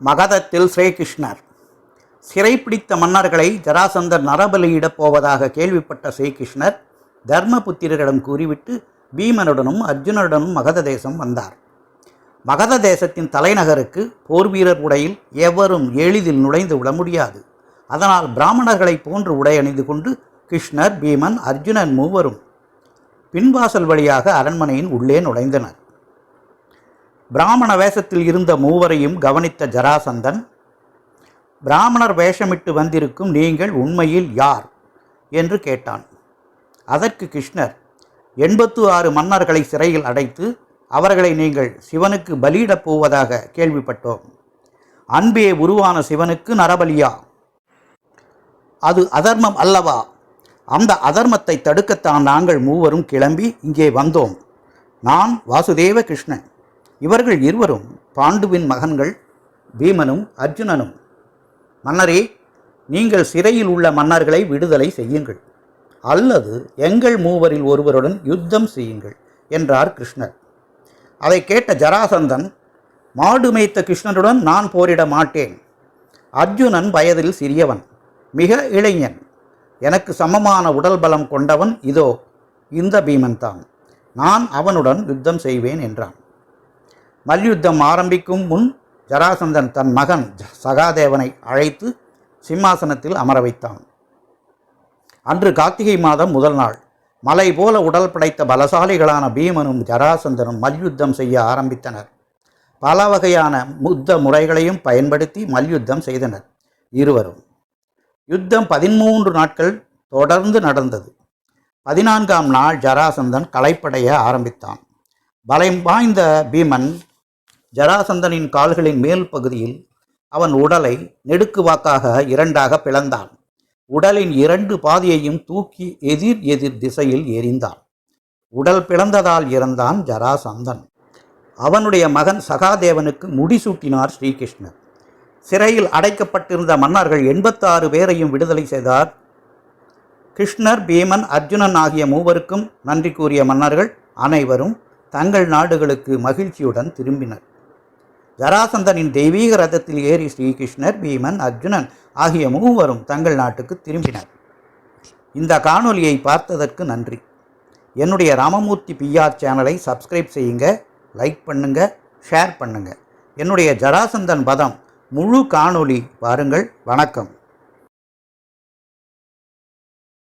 மகதத்தில் ஸ்ரீகிருஷ்ணர். சிறைப்பிடித்த மன்னர்களை ஜராசந்தர் நரபலியிடப் போவதாக கேள்விப்பட்ட ஸ்ரீகிருஷ்ணர் தர்மபுத்திரரிடம் கூறிவிட்டு பீமனுடனும் அர்ஜுனனுடனும் மகத தேசம் வந்தார். மகத தேசத்தின் தலைநகருக்கு போர் வீரர் உடையில் எவரும் எளிதில் நுழைந்து விட முடியாது. அதனால் பிராமணர்களைப் போன்று உடை அணிந்து கொண்டு கிருஷ்ணர் பீமன் அர்ஜுனன் மூவரும் பின்வாசல் வழியாக அரண்மனையின் உள்ளே நுழைந்தனர். பிராமண வேஷத்தில் இருந்த மூவரையும் கவனித்த ஜராசந்தன் பிராமணர் வேஷமிட்டு வந்திருக்கும் நீங்கள் உண்மையில் யார்? என்று கேட்டான். அதற்கு கிருஷ்ணர் எண்பத்து ஆறு மன்னர்களை சிறையில் அடைத்து அவர்களை நீங்கள் சிவனுக்கு பலியிடப் போவதாக கேள்விப்பட்டோம். அன்பே உருவான சிவனுக்கு நரபலியா? அது அதர்மம் அல்லவா? அந்த அதர்மத்தை தடுக்கத்தான் நாங்கள் மூவரும் கிளம்பி இங்கே வந்தோம். நான் வாசுதேவ கிருஷ்ணன். இவர்கள் இருவரும் பாண்டுவின் மகன்கள் பீமனும் அர்ஜுனனும். மன்னரே நீங்கள் சிறையில் உள்ள மன்னர்களை விடுதலை செய்யுங்கள். அல்லது எங்கள் மூவரில் ஒருவருடன் யுத்தம் செய்யுங்கள் என்றார் கிருஷ்ணர். அதை கேட்ட ஜராசந்தன் மாடு மேய்த்த கிருஷ்ணருடன் நான் போரிட மாட்டேன். அர்ஜுனன் வயதில் சிறியவன் மிக இளைஞன். எனக்கு சமமான உடல் பலம் கொண்டவன் இதோ இந்த பீமன் தான். நான் அவனுடன் யுத்தம் செய்வேன் என்றான். மல்யுத்தம் ஆரம்பிக்கும் முன் ஜராசந்தன் தன் மகன் சகாதேவனை அழைத்து சிம்மாசனத்தில் அமர வைத்தான். அன்று கார்த்திகை மாதம் முதல் நாள். மலை போல உடல் படைத்த பலசாலிகளான பீமனும் ஜராசந்தனும் மல்யுத்தம் செய்ய ஆரம்பித்தனர். பல வகையான முத்த முறைகளையும் பயன்படுத்தி மல்யுத்தம் செய்தனர் இருவரும். யுத்தம் பதிமூன்று நாட்கள் தொடர்ந்து நடந்தது. பதினான்காம் நாள் ஜராசந்தன் களைப்படைய ஆரம்பித்தான். பலம் வாய்ந்த பீமன் ஜராசந்தனின் கால்களின் மேல் பகுதியில் அவன் உடலை நெடுக்குவாக்காக இரண்டாக பிளந்தான். உடலின் இரண்டு பாதியையும் தூக்கி எதிர் எதிர் திசையில் எறிந்தான். உடல் பிளந்ததால் இறந்தான் ஜராசந்தன். அவனுடைய மகன் சகாதேவனுக்கு முடிசூட்டினார் ஸ்ரீகிருஷ்ணர். சிறையில் அடைக்கப்பட்டிருந்த மன்னர்கள் எண்பத்தாறு பேரையும் விடுதலை செய்தார். கிருஷ்ணர் பீமன் அர்ஜுனன் ஆகிய மூவருக்கும் நன்றி கூறிய மன்னர்கள் அனைவரும் தங்கள் நாடுகளுக்கு மகிழ்ச்சியுடன் திரும்பினர். ஜராசந்தனின் தெய்வீக ரதத்தில் ஏறி ஸ்ரீகிருஷ்ணர் பீமன் அர்ஜுனன் ஆகிய மூவரும் தங்கள் நாட்டுக்கு திரும்பினர். இந்த காணொலியை பார்த்ததற்கு நன்றி. என்னுடைய ராமமூர்த்தி பிஆர் சேனலை சப்ஸ்கிரைப் செய்யுங்க லைக் பண்ணுங்க ஷேர் பண்ணுங்க. என்னுடைய ஜராசந்தன் பதம் முழு காணொளி பாருங்கள். வணக்கம்.